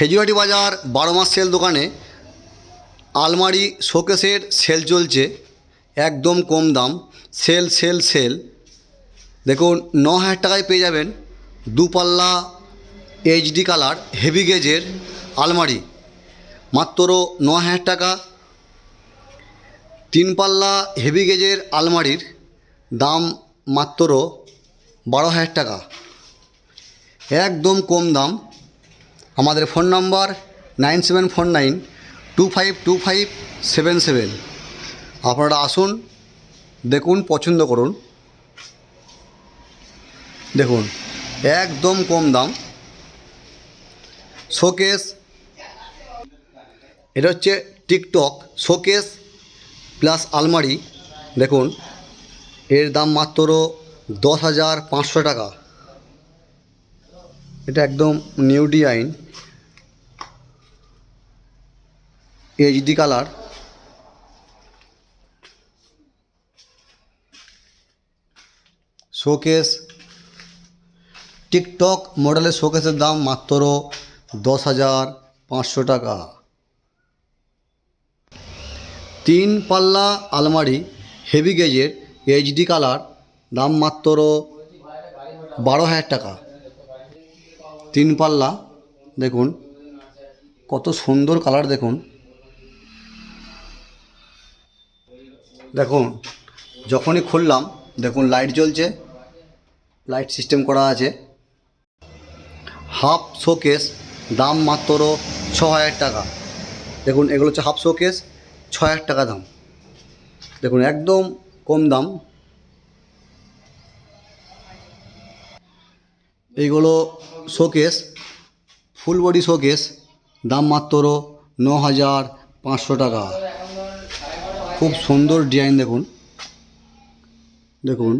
খেজুরাটি বাজার বারো মাস সেল দোকানে, আলমারি, শোকেসের সেল চলছে, একদম কম দাম, সেল সেল সেল। দেখুন, ন হাজার টাকায় পেয়ে যাবেন দুপাল্লা এইচডি কালার হেভি গেজের আলমারি। মাত্র ন হাজার টাকা। তিন পাল্লা হেভি গেজের আলমারির দাম মাত্র বারো হাজার টাকা। একদম কম দাম। আমাদের phone number nine seven four nine two five two five seven seven. আপনারা আসুন, দেখুন, পছন্দ করুন। দেখুন, একদম কম দাম। শোকেস, এটা হচ্ছে টিকটক, শোকেস প্লাস আলমারি। দেখুন, এর দাম মাত্র দশ হাজার পাঁচশো টাকা। এটা একদম new design HD colour showcase TikTok মডেলের শোকেসের দাম মাত্র দশ হাজার পাঁচশো টাকা। তিন পাল্লা আলমারি হেভি গেজের এইচডি কালার দাম মাত্র বারো হাজার টাকা। তিন পাল্লা, দেখুন, কত সুন্দর কালার, দেখুন। দেখুন, যখনই খুললাম, দেখুন, লাইট জ্বলছে, লাইট সিস্টেম করা আছে। হাফ শোকেস, দাম মাত্র ছ হাজার টাকা। দেখুন, এগুলো হচ্ছে হাফ শোকেস ছ হাজার টাকা দাম। দেখুন, একদম কম দাম। এইগুলো শোকেস ফুল বডি শোকেস দাম মাত্র ন হাজার পাঁচশো টাকা। খুব সুন্দর ডিজাইন দেখুন। দেখুন।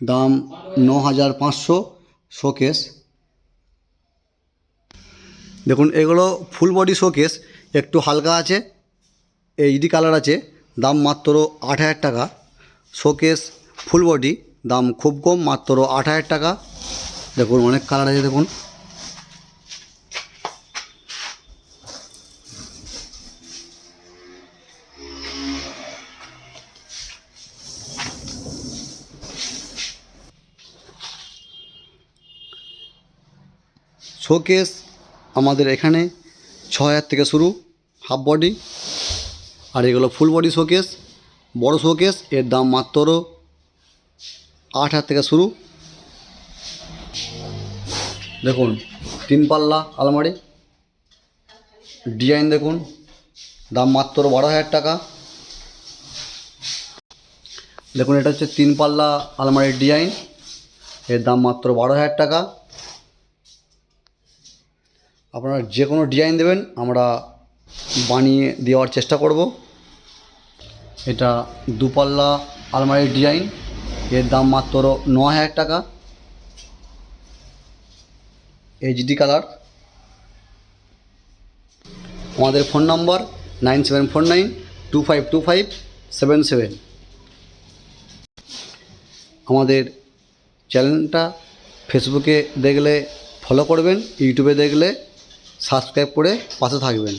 দাম ন হাজার পাঁচশো শোকেস দেখুন, এগুলো ফুল বডি শোকেস একটু হালকা আছে, এইচডি কালার আছে, দাম মাত্র আট হাজার টাকা। শোকেস ফুল বডি দাম খুব কম, মাত্র আট হাজার টাকা। দেখুন, অনেক কালার আছে, দেখুন। শোকেস আমাদের এখানে ছ হাজার থেকে শুরু হাফ বডি আর এগুলো ফুল বডি শোকেস বড় শোকেস এর দাম মাত্র আট হাজার থেকে শুরু। দেখুন, তিন পাল্লা আলমারি। ডিজাইন দেখুন, দাম মাত্র বারো হাজার টাকা। দেখুন, এটা হচ্ছে তিন পাল্লা আলমারির ডিজাইন। এর দাম মাত্র বারো হাজার টাকা। আপনারা যে কোনো ডিজাইন দেবেন, আমরা বানিয়ে দেওয়ার চেষ্টা করব। এটা দুপাল্লা আলমারির ডিজাইন। এর দাম মাত্র ন হাজার টাকা এইচডি কালার আমাদের phone number nine seven four nine two five two five seven seven আমাদের চ্যানেলটা ফেসবুকে দেখলে ফলো করবেন ইউটিউবে দেখলে সাবস্ক্রাইব করে পাশে থাকবেন।